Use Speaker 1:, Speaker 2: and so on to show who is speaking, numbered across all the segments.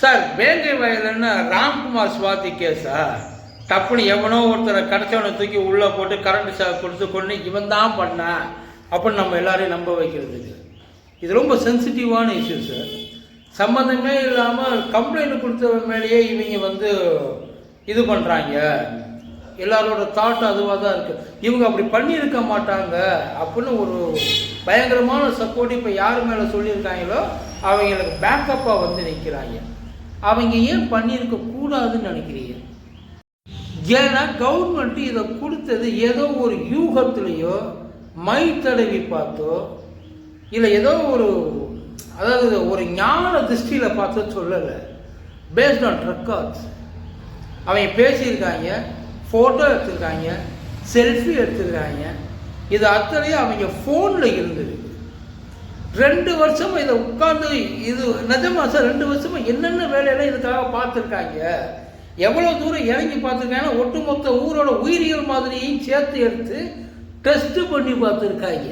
Speaker 1: Sir வேங்கை வயலுன்னு ராம்குமார் சுவாதி கேஸா டப்புன்னு எவனோ ஒருத்தரை கிடச்சவனை தூக்கி உள்ளே போட்டு கரண்ட் ஷாக் கொடுத்து கொண்டு இவன் தான் பண்ணான் அப்படின்னு நம்ம எல்லாரையும் நம்ப வைக்கிறதுக்கு. இது ரொம்ப சென்சிட்டிவான இஷ்யூ சார் சம்மந்தமே இல்லாமல் கம்ப்ளைண்ட் கொடுத்தவன் மேலேயே இவங்க வந்து இது பண்ணுறாங்க எல்லாரோட தாட் அதுவாக தான் இருக்குது இவங்க அப்படி பண்ணியிருக்க மாட்டாங்க அப்படின்னு ஒரு பயங்கரமான சப்போர்ட் இப்போ யார் மேலே சொல்லியிருக்காங்களோ அவங்களுக்கு பேக்கப்பாக வந்து நிற்கிறாங்க. அவங்க ஏன் பண்ணியிருக்க கூடாதுன்னு நினைக்கிறீங்க? ஏன்னா கவர்மெண்ட் இதை கொடுத்தது ஏதோ ஒரு யூகத்துலேயோ மை தடவி பார்த்தோ இல்லை ஏதோ ஒரு அதாவது ஒரு ஞான திருஷ்டியில் பார்த்தோ சொல்லலை. பேஸ்ட் ஆன் ரெக்கார்ட்ஸ் அவங்க பேசியிருக்காங்க ஃபோட்டோ எடுத்திருக்காங்க செல்ஃபி எடுத்திருக்காங்க. இது அத்தனையும் அவங்க ஃபோனில் இருந்தது. ரெண்டு வருஷமும் இதை உட்கார்ந்து இது நிஜமா சார் ரெண்டு வருஷமாக என்னென்ன வேலையெல்லாம் இதுக்காக பார்த்துருக்காங்க? எவ்வளோ தூரம் இறங்கி பார்த்துருக்காங்கன்னா ஒட்டுமொத்த ஊரோட உயிரியல் மாதிரியும் சேர்த்து எடுத்து டெஸ்ட் பண்ணி பார்த்துருக்காங்க.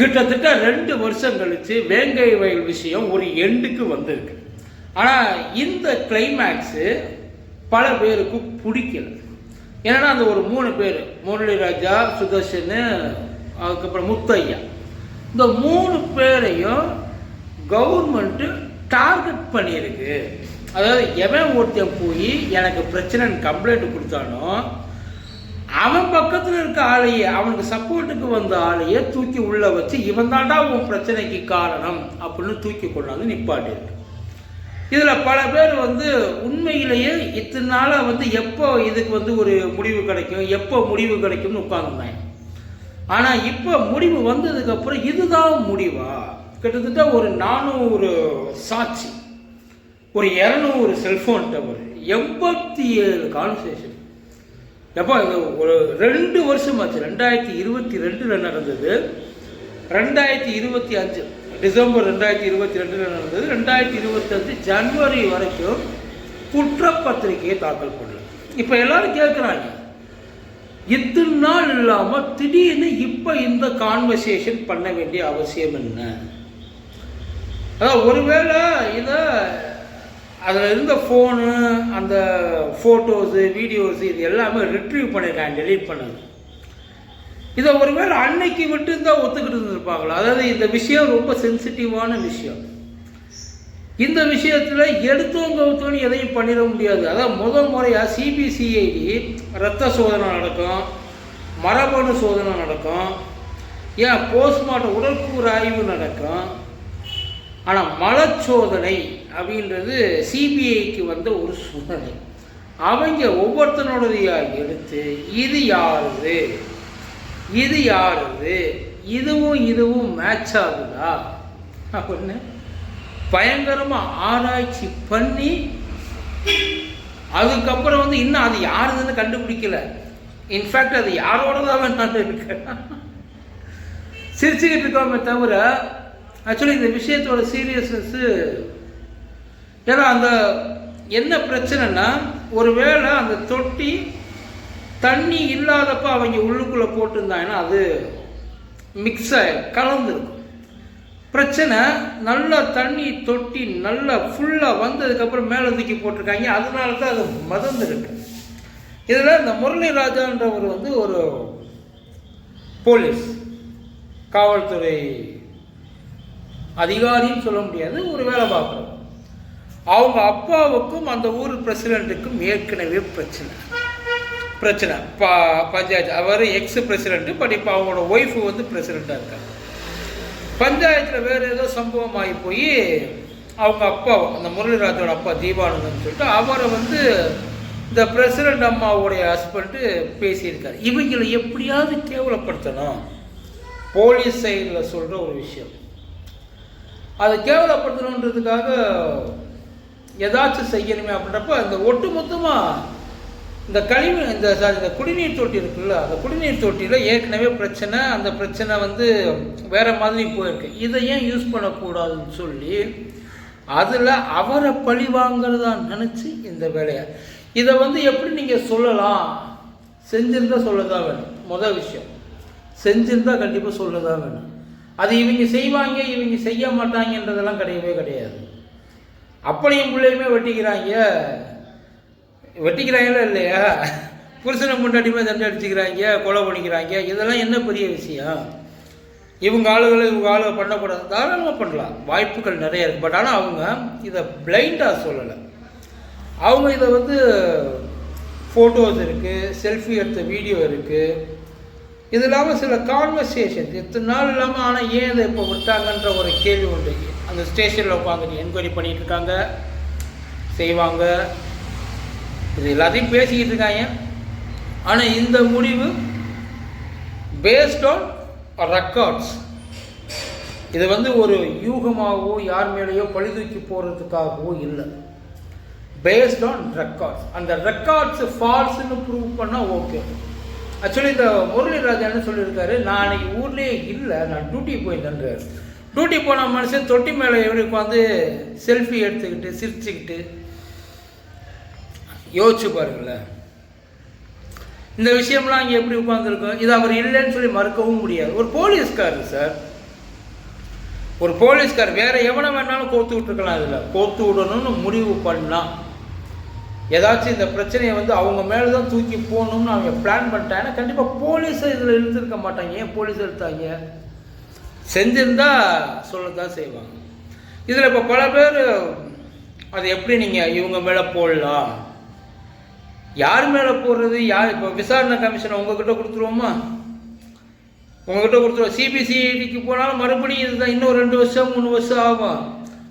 Speaker 1: கிட்டத்தட்ட ரெண்டு வருஷம் கழிச்சு வேங்கை வயல் விஷயம் ஒரு எண்டுக்கு வந்திருக்கு. ஆனால் இந்த கிளைமேக்ஸு பல பேருக்கு பிடிக்கல. ஏன்னா அந்த ஒரு மூணு பேர் முரளிராஜா சுதர்ஷன் அதுக்கப்புறம் முத்தையா. இந்த மூணு பேரையும் கவர்மெண்ட்டு டார்கெட் பண்ணியிருக்கு. அதாவது எவன் ஒருத்தன் போய் எனக்கு பிரச்சனைன்னு கம்ப்ளைண்ட் கொடுத்தானோ அவன் பக்கத்தில் இருக்க ஆளையே அவனுக்கு சப்போர்ட்டுக்கு வந்த ஆளையே தூக்கி உள்ளே வச்சு இவன் தாண்டா உன் பிரச்சனைக்கு காரணம் அப்படின்னு தூக்கி கொண்டாந்து நிப்பாட்டிருக்கு இதில் பல பேர் வந்து உண்மையிலேயே இத்தனை நாளாக வந்து எப்போ இதுக்கு வந்து ஒரு முடிவு கிடைக்கும் எப்போ முடிவு கிடைக்கும்னு உட்காந்துருந்தாங்க ஆனால் இப்போ முடிவு வந்ததுக்கப்புறம் இதுதான் முடிவா? கிட்டத்தட்ட ஒரு நானூறு சாட்சி. ஒரு இரநூறு செல்ஃபோன் டவர் எண்பத்தி ஏழு கான்வர்சேஷன் எப்போ இது ஒரு ரெண்டு வருஷம் ஆச்சு ரெண்டாயிரத்தி இருபத்தி ரெண்டில் நடந்தது. ரெண்டாயிரத்தி இருபத்தி அஞ்சு. டிசம்பர் ரெண்டாயிரத்தி இருபத்தி ரெண்டில் நடந்தது. ரெண்டாயிரத்தி இருபத்தஞ்சு ஜனவரி வரைக்கும் குற்றப்பத்திரிகையை தாக்கல் பண்ணல. இப்போ எல்லாரும் கேட்குறாங்க இத்தனை நாள் இல்லாமல் திடீர்னு இப்போ இந்த கான்வர்சேஷன் பண்ண வேண்டிய அவசியம் என்ன? அதான் ஒருவேளை இதை அதில் இருந்த ஃபோனு அந்த ஃபோட்டோஸு வீடியோஸு இது எல்லாமே ரிட்ரீவ் பண்ணியிருக்கேன் டெலீட் பண்ணது. இதை ஒருவேளை அன்னைக்கு விட்டு தான் ஒத்துக்கிட்டு இருந்திருப்பாங்களா? அதாவது இந்த விஷயம் ரொம்ப சென்சிட்டிவான விஷயம். இந்த விஷயத்தில் எடுத்தோம் கவுத்தோன்னு எதையும் பண்ணிட முடியாது. அதான் முதல் முறையாக சிபிசிஐடி ரத்த சோதனை நடக்கும் மரபணு சோதனை நடக்கும் ஏன் போஸ்ட்மார்ட்டம் உடற்கூறு ஆய்வு நடக்கும். ஆனால் மலச்சோதனை அப்படின்றது சிபிஐக்கு வந்த ஒரு சோதனை. அவங்க ஒவ்வொருத்தனுடையாக எடுத்து இது யாருது? இது யாருது? இதுவும் இதுவும் மேட்ச் ஆகுதா? அப்படின்னு பயங்கரமாக ஆராய்ச்சி பண்ணி அதுக்கப்புறம் வந்து இன்னும் அது யாருதுன்னு கண்டுபிடிக்கல. இன்ஃபேக்ட் அது யாரோட தான் நான் இருக்கேன். சிரிச்சுக்கிட்டு இருக்கோமே தவிர ஆக்சுவலி இந்த விஷயத்தோட சீரியஸ்னஸ்ஸு ஏன்னா அந்த என்ன பிரச்சனைனா ஒருவேளை அந்த தொட்டி தண்ணி இல்லாதப்ப அவங்க உள்ளுக்குள்ளே போட்டிருந்தாங்கன்னா அது மிக்ஸ் ஆகி கலந்துருக்கும். பிரச்சனை நல்லா தண்ணி தொட்டி நல்லா ஃபுல்லாக வந்ததுக்கப்புறம் மேலே தூக்கி போட்டிருக்காங்க. அதனால தான் அது மதந்துருக்கு. இதில் இந்த முரளி ராஜான்றவர் வந்து ஒரு போலீஸ் காவல்துறை அதிகாரின்னு சொல்ல முடியாது ஒரு வேலை பார்க்குறோம் அவங்க அப்பாவுக்கும் அந்த ஊர் பிரசிடெண்ட்டுக்கும் ஏற்கனவே பிரச்சனை. பிரச்சனை. பா பஞ்சாயத்து அவர் எக்ஸ் பிரசிடெண்ட்டு பட் இப்போ அவங்களோட ஒய்ஃபு வந்து பிரசிடெண்ட்டாக இருக்காங்க. பஞ்சாயத்தில் வேறு ஏதோ சம்பவம் ஆகி போய் அவங்க அப்பா அந்த முரளிராஜோட அப்பா தீபானந்தன் சொல்லிட்டு அவரை வந்து இந்த பிரசிடெண்ட் அம்மாவுடைய ஹஸ்பண்டு பேசியிருக்காரு. இவங்களை எப்படியாவது கேவலப்படுத்தணும். போலீஸ் சைடில் சொல்கிற ஒரு விஷயம். அதை கேவலப்படுத்தணுன்றதுக்காக ஏதாச்சும் செய்யணுமே அப்படின்றப்ப அந்த ஒட்டு மொத்தமாக இந்த கழிவு இந்த சாரி இந்த குடிநீர் தொட்டி இருக்குல்ல அந்த குடிநீர் தொட்டியில் ஏற்கனவே பிரச்சனை அந்த பிரச்சனை வந்து வேறு மாதிரி போயிருக்கு. இதை ஏன் யூஸ் பண்ணக்கூடாதுன்னு சொல்லி அதில் அவரை பழி வாங்கிறதா நினச்சி இந்த வேலையை. இதை வந்து எப்படி நீங்கள் சொல்லலாம்? செஞ்சிருந்தா சொல்லதான் வேணும். முதல் விஷயம். செஞ்சிருந்தா கண்டிப்பாக சொல்லதான் வேணும். அது இவங்க செய்வாங்க இவங்க செய்ய மாட்டாங்கன்றதெல்லாம் கிடையவே கிடையாது. அப்படியும் பிள்ளையுமே வெட்டிக்கிறாங்க. வெட்டிக்கிறாங்களா இல்லையா? புருஷனை முன்னாடியுமே தண்டை அடிச்சுக்கிறாங்க கொலை பண்ணிக்கிறாங்க. இதெல்லாம் என்ன பெரிய விஷயம்? இவங்க ஆளுகளை இவங்க ஆளுக பண்ணக்கூடாது. தாராளமாக பண்ணலாம். வாய்ப்புகள் நிறைய இருக்குது பட் ஆனால் அவங்க இதை பிளைண்டாக சொல்லலை. அவங்க இதை வந்து ஃபோட்டோஸ் இருக்குது செல்ஃபி எடுத்த வீடியோ இருக்குது இது இல்லாமல் சில கான்வர்சேஷன் இத்தனை நாள் இல்லாமல் ஆனால் ஏன் இதை இப்போ விட்டாங்கன்ற ஒரு கேள்வி உண்டு. அந்த ஸ்டேஷனில் உட்காந்துட்டு என்கொயரி பண்ணிகிட்டு இருக்காங்க. செய்வாங்க. இது எல்லாத்தையும் பேசிக்கிட்டு இருக்காங்க. ஆனால் இந்த முடிவு பேஸ்ட் ஆன் ரெக்கார்ட்ஸ் இது வந்து ஒரு யூகமாகவோ யார் மேலேயோ பழி தூக்கி போகிறதுக்காகவோ இல்லை. பேஸ்ட் ஆன் ரெக்கார்ட்ஸ் அந்த ரெக்கார்ட்ஸ் ஃபால்ஸ்னு ப்ரூவ் பண்ணால் ஓகே ஆக்சுவலி இந்த முரளிராஜா என்ன சொல்லியிருக்காரு? நான் அன்றைக்கி ஊர்லேயே இல்லை நான் டியூட்டி போயிருந்தேன்றார். டியூட்டி போன மனுஷன் தொட்டி மேலே எப்படி உட்காந்து செல்ஃபி எடுத்துக்கிட்டு சிரிச்சுக்கிட்டு யோசிச்சு பாருங்களேன். இந்த விஷயம்லாம் இங்கே எப்படி உட்காந்துருக்கோம் இது அவர் இல்லைன்னு சொல்லி மறுக்கவும் முடியாது. ஒரு போலீஸ்காரர் சார். ஒரு போலீஸ்கார் வேற எவனை வேணாலும் கோத்து விட்டுருக்கலாம் இதில். கோத்து விடணும்னு முடிவு பண்ணலாம் ஏதாச்சும் இந்த பிரச்சனையை வந்து அவங்க மேலே தான் தூக்கி போகணும்னு அவங்க பிளான் பண்ணிட்டாங்கன்னா கண்டிப்பாக போலீஸை இதில் இழுத்துருக்க மாட்டாங்க. ஏன் போலீஸ் எடுத்தாங்க? செஞ்சிருந்தா தான் செய்வாங்க. இதில் இப்போ பல பேர் அது எப்படி நீங்கள் இவங்க மேலே போடலாம்? யார் மேலே போடுறது? யார் இப்போ விசாரணை கமிஷனை உங்ககிட்ட கொடுத்துருவோமா? உங்ககிட்ட கொடுத்துருவோம். சிபிசிஐடிக்கு போனாலும் மறுபடியும் இதுதான் இன்னும் ரெண்டு வருஷம் மூணு வருஷம் ஆகும்.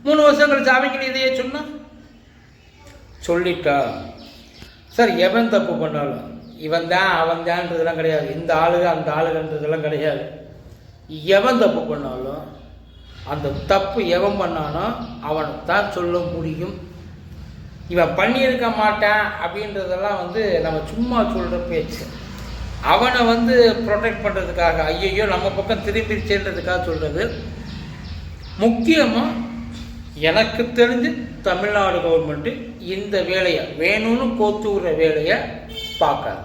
Speaker 1: மூணு வருஷம் கழிச்சு அவங்க இதையே சொன்னா? சொல்லிட்டா. சார் எவன் தப்பு பண்ணாலும். இவன் தான் அவன் தான்றதெல்லாம் கிடையாது. இந்த ஆளுக அந்த ஆளுகன்றதெல்லாம் கிடையாது. எவன் தப்பு பண்ணாலும் அந்த தப்பு எவன் பண்ணானோ அவனை தான் சொல்ல முடியும். இவன் பண்ணியிருக்க மாட்டான் அப்படின்றதெல்லாம் வந்து நம்ம சும்மா சொல்கிற பேச்சு. அவனை வந்து ப்ரொடெக்ட் பண்ணுறதுக்காக ஐயையோ நம்ம பக்கம் திரும்பிடுச்சேன்றதுக்காக சொல்கிறது முக்கியமாக எனக்கு தெரிஞ்சு தமிழ்நாடு கவர்மெண்ட்டு இந்த வேலையை வேணும்னு கோத்து விடுற வேலையை பார்க்காது.